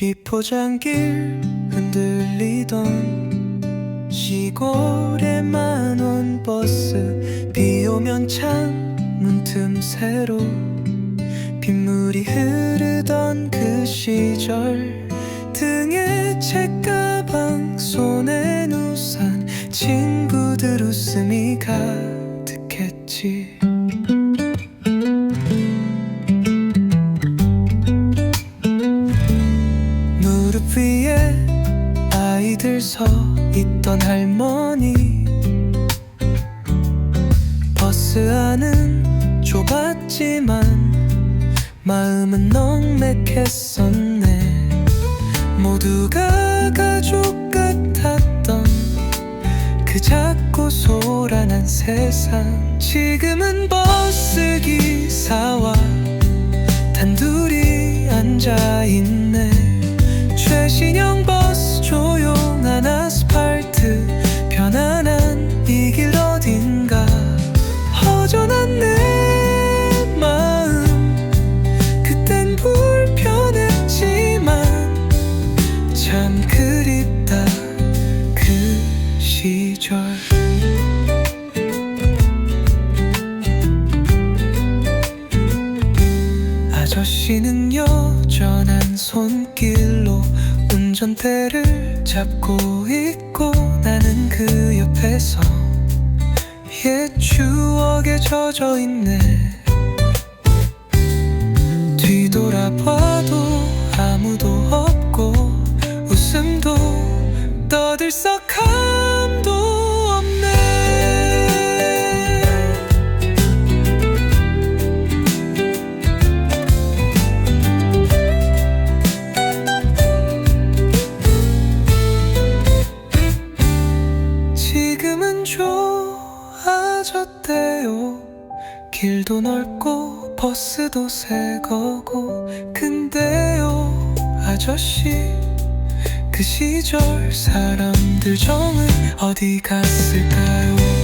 비포장길 흔들리던 시골의 만원 버스 비 오면 창문 틈새로 빗물이 흐르던 그 시절 등에 책가방 손엔 우산 친구들 웃음이 가 들서 있던 할머니. 버스 안은 좁았지만 마음은 넉넉했었네. 모두가 가족 같았던 그 작고 소란한 세상. 지금은 버스 기사와 단둘이 앉아있네 시절. 아저씨는 여전한 손길로 운전대를 잡고 있고 나는 그 옆에서 옛 추억에 젖어 있네. 뒤돌아봐도 아무도 없고 웃음도 떠들썩함 좋아졌대요. 길도 넓고 버스도 새 거고. 근데요 아저씨 그 시절 사람들 정은 어디 갔을까요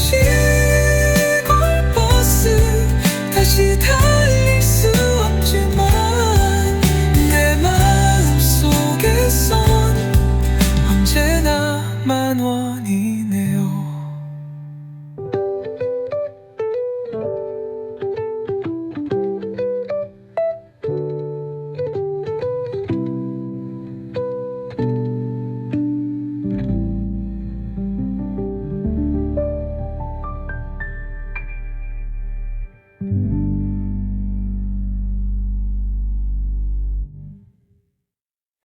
시